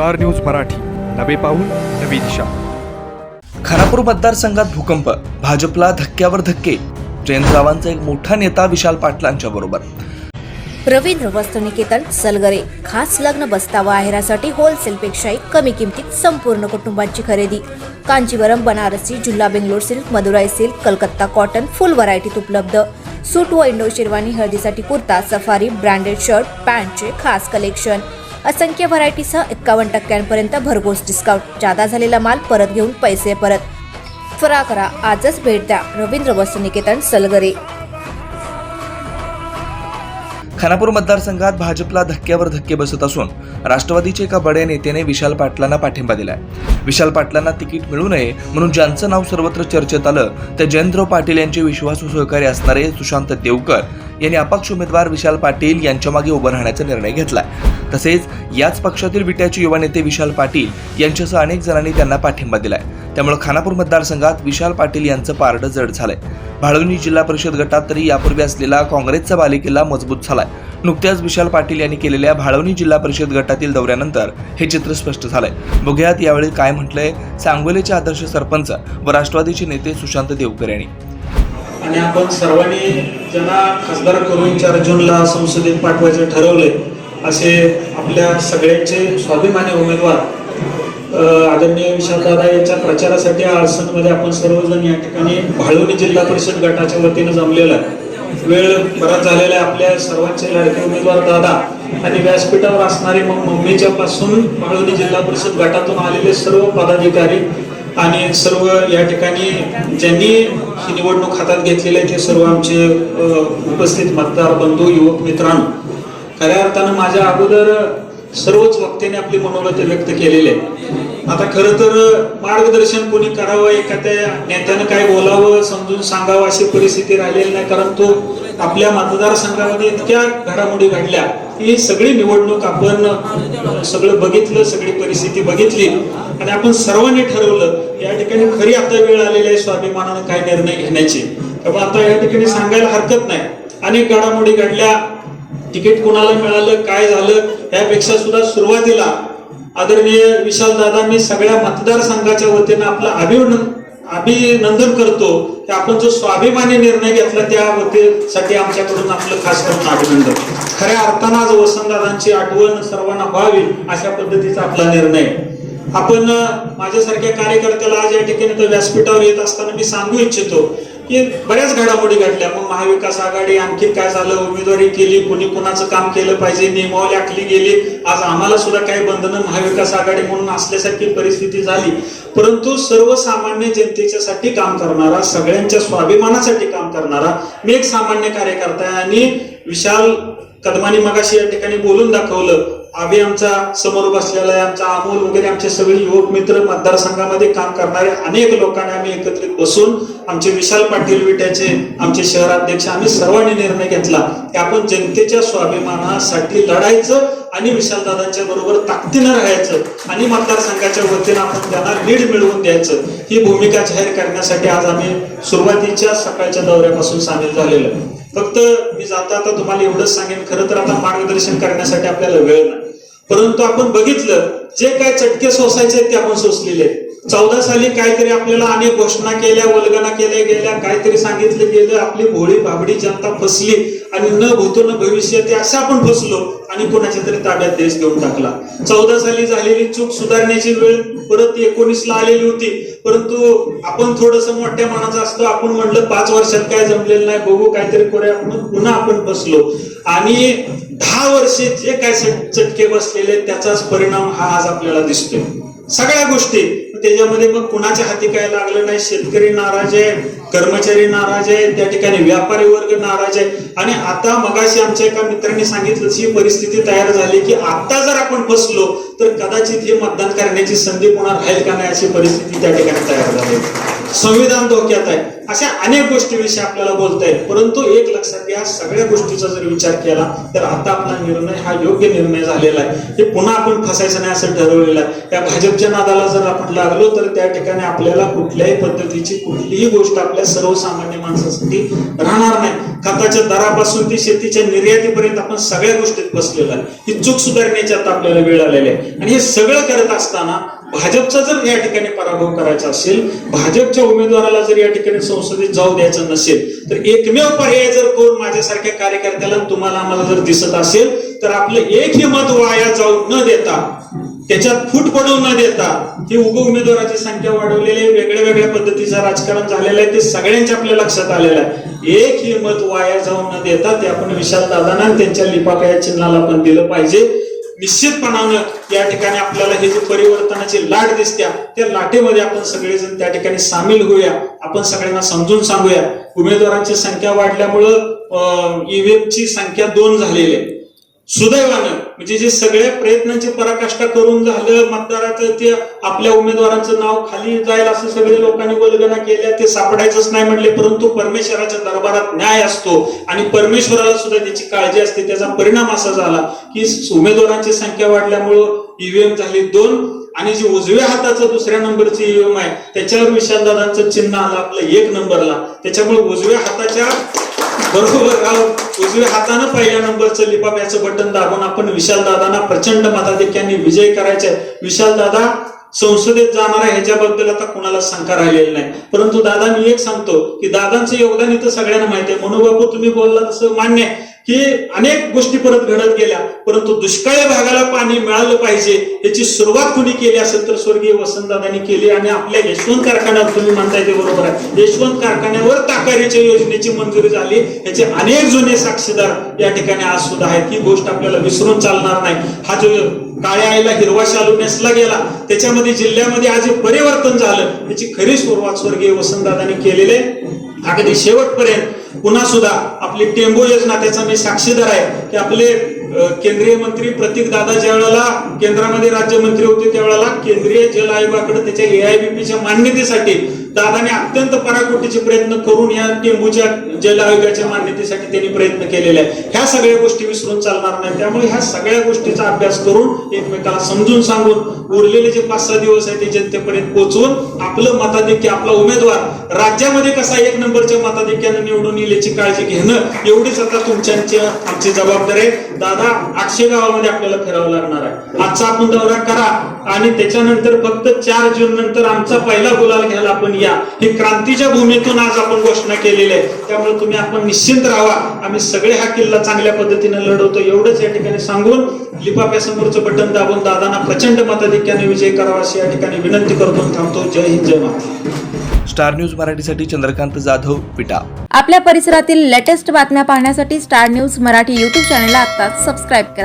Star news Marathi. नवे पाऊल नवी दिशा. खानापूर मतदारसंघात भूकंप. भाजपला धक्क्यावर धक्के. जयंतरावांचा एक मोठा नेता विशाल पाटलांच्या बरोबर. रवींद्र वस्त्रनिकेतन सलगरे. खास लग्न बसतावा आहेरासाठी होलसेलपेक्षाही कमी किमतीत संपूर्ण कुटुंबाची खरेदी. Kanjeevaram Banarasi जुल्ला Bangalore silk Madurai silk Calcutta cotton full व्हरायटीत उपलब्ध. सूट व इंडो शेरवानी हळदीसाठी कुर्ता सफारी ब्रँडेड शर्ट पॅन्टचे खास कलेक्शन. असंख्य व्हरायटीसह एक्कावन्न टक्क्यांपर्यंत भरघोस डिस्काउंट जादा झालेला माल परत घेऊन पैसे परत. त्वरा करा. आजच भेट द्या. रवींद्र वस्त्रनिकेतन सलगरे. खानापूर मतदारसंघात भाजपला धक्क्यावर धक्के बसत असून राष्ट्रवादीचे एका बड्या नेत्याने विशाल पाटलांना पाठिंबा दिलाय. विशाल पाटलांना तिकीट मिळू नये म्हणून ज्यांचं नाव सर्वत्र चर्चेत आलं ते जयंतराव पाटील यांचे विश्वासू सहकारी असणारे सुशांत देवकर यांनी अपक्ष उमेदवार विशाल पाटील यांच्या मागे उभं राहण्याचा निर्णय घेतलाय. तसेच याच पक्षातील विट्याचे युवा नेते विशाल पाटील यांच्यासह अनेक जणांनी त्यांना पाठिंबा दिलाय. त्यामुळे खानापूर मतदारसंघात विशाल पाटील यांचं पारडं जड झालंय. भाळवणी जिल्हा परिषद गटात तरी यापूर्वी असलेला काँग्रेसचा बालेकिल्ला मजबूत झालाय. नुकत्याच विशाल पाटील यांनी केलेल्या भाळवणी जिल्हा परिषद गटातील दौऱ्यानंतर हे चित्र स्पष्ट झालंय. बघूयात यावेळी काय म्हटलंय सांगोलेचे आदर्श सरपंच व राष्ट्रवादीचे नेते सुशांत देवकर यांनी. आणि आपण सर्वांनी ज्यांना खासदार करून चार जूनला संसदेत पाठवायचं ठरवलंय असे आपल्या सगळ्यांचे स्वाभिमानी उमेदवार आदरणीय विशालदादा यांच्या प्रचारासाठी आळसनमध्ये आपण सर्वजण या ठिकाणी भाळवणी जिल्हा परिषद गटाच्या वतीनं जमलेला आहे. वेळ बराच झालेला आहे आपल्या सर्वांचे लाडके उमेदवार दादा आणि व्यासपीठावर असणारे मग मम्मीच्या पासून भाळवणी जिल्हा परिषद गटातून आलेले सर्व पदाधिकारी आणि सर्व या ठिकाणी ज्यांनी ही निवडणूक हातात घेतलेली आहे ते सर्व आमचे उपस्थित मतदार बंधू युवक मित्रांनो खऱ्या अर्थानं माझ्या अगोदर सर्वच वक्त्याने आपली मनोगत व्यक्त केलेले आहे. आता खरं तर मार्गदर्शन कोणी करावं एखाद्या नेत्यानं काय बोलावं समजून सांगावं अशी परिस्थिती राहिलेली नाही कारण तो आपल्या मतदारसंघामध्ये इतक्या घडामोडी घडल्या. ही सगळी निवडणूक आपण सगळं बघितलं सगळी परिस्थिती बघितली. आणि आपण सर्वांनी ठरवलं या ठिकाणी खरी आता वेळ आलेली आहे स्वाभिमानानं काय निर्णय घेण्याची. त्यामुळे आता या ठिकाणी सांगायला हरकत नाही. अनेक घडामोडी घडल्या. तिकीट कोणाला मिळालं काय झालं यापेक्षा सुद्धा सुरुवातीला आदरणीय विशाल दादा मी सगळ्या मतदारसंघाच्या वतीनं आपलं अभिनंदन अभिनंदन करतो की आपण जो स्वाभिमानी निर्णय घेतला त्या वतीसाठी आमच्याकडून आपलं खास करून अभिनंदन. खऱ्या अर्थानं आज वसंतदादांची आठवण सर्वांना व्हावी अशा पद्धतीचा आपला निर्णय. आपण माझ्यासारख्या कार्यकर्त्याला आज या ठिकाणी व्यासपीठावर येत असताना मी सांगू इच्छितो की बऱ्याच घडामोडी घडल्या. मग महाविकास आघाडी आणखी काय झालं? उमेदवारी केली कोणी कोणाचं काम केलं पाहिजे? नियमावली आखली गेली. आज आम्हाला सुद्धा काही बंधनं महाविकास आघाडी म्हणून असल्यासारखी परिस्थिती झाली. परंतु सर्वसामान्य जनतेच्यासाठी काम करणारा सगळ्यांच्या स्वाभिमानासाठी काम करणारा मी एक सामान्य कार्यकर्ता आहे आणि विशाल कदमानी मगाशी या ठिकाणी बोलून दाखवलं आम्ही आमचा समोर बसलेला आहे आमचा अमोल वगैरे आमचे सगळे युवक मित्र मतदारसंघामध्ये काम करणारे अनेक लोकांनी आम्ही एकत्रित बसून आमचे विशाल पाटील विट्याचे आमचे शहराध्यक्ष आम्ही सर्वांनी निर्णय घेतला की आपण जनतेच्या स्वाभिमानासाठी लढायचं आणि विशालदादांच्या बरोबर ताकदीनं राहायचं आणि मतदारसंघाच्या वतीनं आपण त्यांना लीड मिळवून द्यायचं. ही भूमिका जाहीर करण्यासाठी आज आम्ही सुरुवातीच्या सकाळच्या दौऱ्यापासून सामील झालेलो फक्त मी जाता आता तुम्हाला एवढंच सांगेन खरं तर आता मार्गदर्शन करण्यासाठी आपल्याला वेळ नाही. परंतु आपण बघितलं जे काय चटके सोसायचे ते आपण सोसलेले चौदा साली काहीतरी आपल्याला अनेक घोषणा केल्या वल्गना केल्या गेल्या काहीतरी सांगितलं गेलं. आपली भोळी भाबडी जनता फसली आणि न भूतो न भविष्य ते असं आपण फसलो आणि कोणाच्या तरी ताब्यात देश घेऊन टाकला. चौदा साली झालेली चूक सुधारण्याची वेळ परत एकोणीस ला आलेली होती. परंतु आपण थोडस मोठ्या मनाचं असतो. आपण म्हटलं पाच वर्षात काय जमलेलं नाही बघू काहीतरी करूया म्हणून पुन्हा आपण बसलो आणि दहा वर्षे जे काय चटके बसलेले त्याचाच परिणाम हा आज आपल्याला दिसतोय. सगळ्या गोष्टी. त्याच्यामध्ये मग कुणाच्या हाती काय लागलं नाही शेतकरी नाराज आहे कर्मचारी नाराज आहे त्या ठिकाणी व्यापारी वर्ग नाराज आहे. आणि आता मगाशी आमच्या एका मित्रांनी सांगितलं ही परिस्थिती तयार झाली की आता जर आपण बसलो तर कदाचित हे मतदान करण्याची संधी पुन्हा राहील का नाही अशी परिस्थिती त्या ठिकाणी तयार झाली. संविधान धोक्यात आहे. अशा अनेक गोष्टीविषयी आपल्याला बोलता येईल. परंतु एक लक्षात घ्या सगळ्या गोष्टीचा जर विचार केला तर आता आपला निर्णय हा योग्य निर्णय झालेला आहे. हे पुन्हा आपण फसायचं नाही असं ठरवलेलं आहे. त्या भाजपच्या नादाला जर आपण लागलो तर त्या ठिकाणी आपल्याला कुठल्याही पद्धतीची कुठलीही गोष्ट आपल्या सर्वसामान्य माणसासाठी राहणार नाही. खताच्या दरापासून ते शेतीच्या निर्यातीपर्यंत आपण सगळ्या गोष्टीत बसलेलो आहे. ही चूक सुधारण्याची आता आपल्याला वेळ आलेली आहे. आणि हे सगळं करत असताना भाजपचा जर या ठिकाणी पराभव करायचा असेल भाजपच्या उमेदवाराला जर या ठिकाणी संसदेत जाऊ द्यायचं नसेल तर एकमेव पर्याय जर कोण माझ्यासारख्या कार्यकर्त्याला तुम्हाला आम्हाला जर दिसत असेल तर आपलं एकही मत वाया जाऊ न देता त्याच्यात फूट पडू न देता ही उप उमेदवाराची संख्या वाढवलेली आहे वेगळ्या वेगळ्या पद्धतीचं राजकारण झालेलं आहे ते सगळ्यांच्या आपल्या लक्षात आलेलं आहे. एक हे मत वाया जाऊ न देता ते आपण विशाल दादांना त्यांच्या लिपाकाया चिन्हाला पण दिलं पाहिजे. निश्चितपणानं या ठिकाणी आपल्याला हे जे परिवर्तनाची लाट दिसत्या त्या लाटेमध्ये आपण सगळेजण त्या ठिकाणी सामील होऊया. आपण सगळ्यांना समजून सांगूया. उमेदवारांची संख्या वाढल्यामुळं ईव्हीएमची संख्या दोन झालेली आहे. सुदैवानं. म्हणजे जे सगळ्या प्रयत्नांची पराकाष्ठा करून झालं मतदाराचं ते आपल्या उमेदवारांचं नाव खाली जाईल असं सगळे लोकांनी वल्गना केल्या ते सापडायचंच नाही म्हणले परंतु परमेश्वराच्या दरबारात न्याय असतो. आणि परमेश्वराला सुद्धा त्याची काळजी असते. त्याचा परिणाम असा झाला की उमेदवारांची संख्या वाढल्यामुळं ईव्हीएम झाली दोन आणि जे उजव्या हाताचं दुसऱ्या नंबरचं ईव्हीएम आहे त्याच्यावर विशालदादांचं चिन्ह आलं आपलं एक नंबरला. त्याच्यामुळे उजव्या हाताच्या बरोबर उजव्या हातानं पहिल्या नंबरचं लिपाब्याचं बटन दाबून आपण विशाल दादांना प्रचंड मताधिक्यांनी विजय करायचा विशाल दादा संसदेत जाणार आहे ह्याच्याबद्दल आता कुणाला शंका राहिलेली नाही. परंतु दादा मी एक सांगतो की दादांचं योगदान इथं सगळ्यांना माहिती आहे मनोबापू तुम्ही बोलला तसं मान्य आहे. की अनेक गोष्टी परत घडत गेल्या परंतु दुष्काळी भागाला पाणी मिळालं पाहिजे याची सुरुवात कुणी केली असेल तर स्वर्गीय वसंतदादांनी केली आणि आपल्या यशवंत कारखान्यावर तुम्ही म्हणताय ते बरोबर आहे. यशवंत कारखान्यावर ताकारीच्या योजनेची मंजुरी झाली. याचे अनेक जुने साक्षीदार या ठिकाणी आज सुद्धा आहेत. ही गोष्ट आपल्याला विसरून चालणार नाही. हा जो काळ्या आईला हिरवा शालू नेसला गेला त्याच्यामध्ये जिल्ह्यामध्ये आज जे परिवर्तन झालं. याची खरी सुरुवात स्वर्गीय वसंतदादांनी केलेले अगदी शेवटपर्यंत पुन्हा सुद्धा आपली टेंबो योजना त्याचा मी साक्षीदार आहे की आपले केंद्रीय मंत्री प्रतीक दादा ज्या वेळेला केंद्रामध्ये राज्यमंत्री होते त्यावेळेला केंद्रीय जल आयोगाकडे त्याच्या एआयबीपीच्या मान्यतेसाठी दादाने अत्यंत पराकोटीचे प्रयत्न करून या टेंबूच्या जल आयोगाच्या मान्यतेसाठी त्यांनी प्रयत्न केलेले आहे ह्या सगळ्या गोष्टी विसरून चालणार नाही. त्यामुळे ह्या सगळ्या गोष्टीचा अभ्यास करून एकमेकाला समजून सांगून उरलेले जे पाच सहा दिवस आहे ते जनतेपर्यंत पोहोचवून आपलं मताधिक्य आपला उमेदवार राज्यामध्ये कसा एक नंबरच्या मताधिक्यानं निवडून येईल याची काळजी घेणं एवढीच आता तुमच्याची आमची जबाबदारी आहे. दादा आठशे गावामध्ये आपल्याला फिरावं लागणार आहे. आजचा आपण दौरा करा आणि त्याच्यानंतर फक्त चार जून नंतर आमचा पहिला गुलाल घ्यायला आपण या ही क्रांतीच्या भूमीतून आज आपण घोषणा केलेली आहे. त्यामुळे तुम्ही आपण निश्चिंत राहा. आम्ही सगळे हा किल्ला चांगल्या पद्धतीने लढवतो. एवढंच या ठिकाणी सांगून लिपाप्यासमोरचं बटन दाबून दादांना प्रचंड मताधिक्याने विजय करावा अशी या ठिकाणी विनंती करतो थांबतो. जय हिंद जय महाराष्ट्र. स्टार न्यूज मराठीसाठी चंद्रकांत जाधव विटा आपल्या परिसरातील लेटेस्ट बातम्या पाहण्यासाठी स्टार न्यूज मराठी यूट्यूब चॅनलला आता सबस्क्राईब करा.